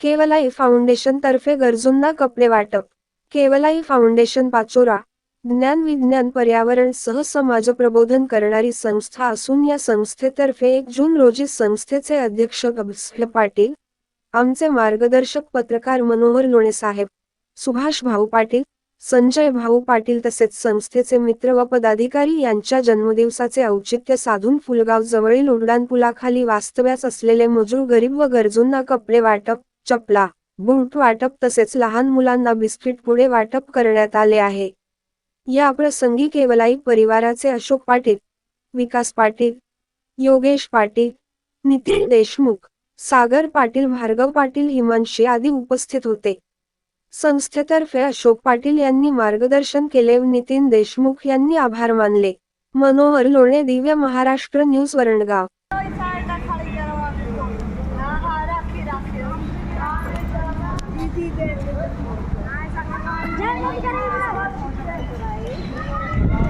केवलाई foundation तर्फे गरजूंना कपडे वाटप. केवलाई फाउंडेशन पाचोरा ज्ञान विज्ञान पर्यावरण सह समाज प्रबोधन करणारी संस्था असून या संस्थेतर्फे एक जून रोजी संस्थेचे अध्यक्ष गब्सल पाटील आमचे मार्गदर्शक पत्रकार मनोहर लोणे साहेब सुभाष भाऊ पाटील संजय भाऊ पाटील तसेच संस्थेचे मित्र व पदाधिकारी यांच्या जन्मदिवसाचे औचित्य साधून फुलगाव जवळील उड्डाणपुलाखाली वास्तव्यास असलेले मजूर गरीब व गरजूंना कपडे वाटप चपला बूट वाटप तसेच लहान मुलांना बिस्किट पुढे वाटप करण्यात आले आहे. या प्रसंगी केवलाई परिवाराचे अशोक पाटील विकास पाटील योगेश पाटील नितीन देशमुख सागर पाटील भार्गव पाटील हिमांशी आदी उपस्थित होते. संस्थेतर्फे अशोक पाटील यांनी मार्गदर्शन केले नितीन देशमुख यांनी आभार मानले. मनोहर लोणे दिव्य महाराष्ट्र न्यूज वरणगाव. じゃあ、伸びたらいいです。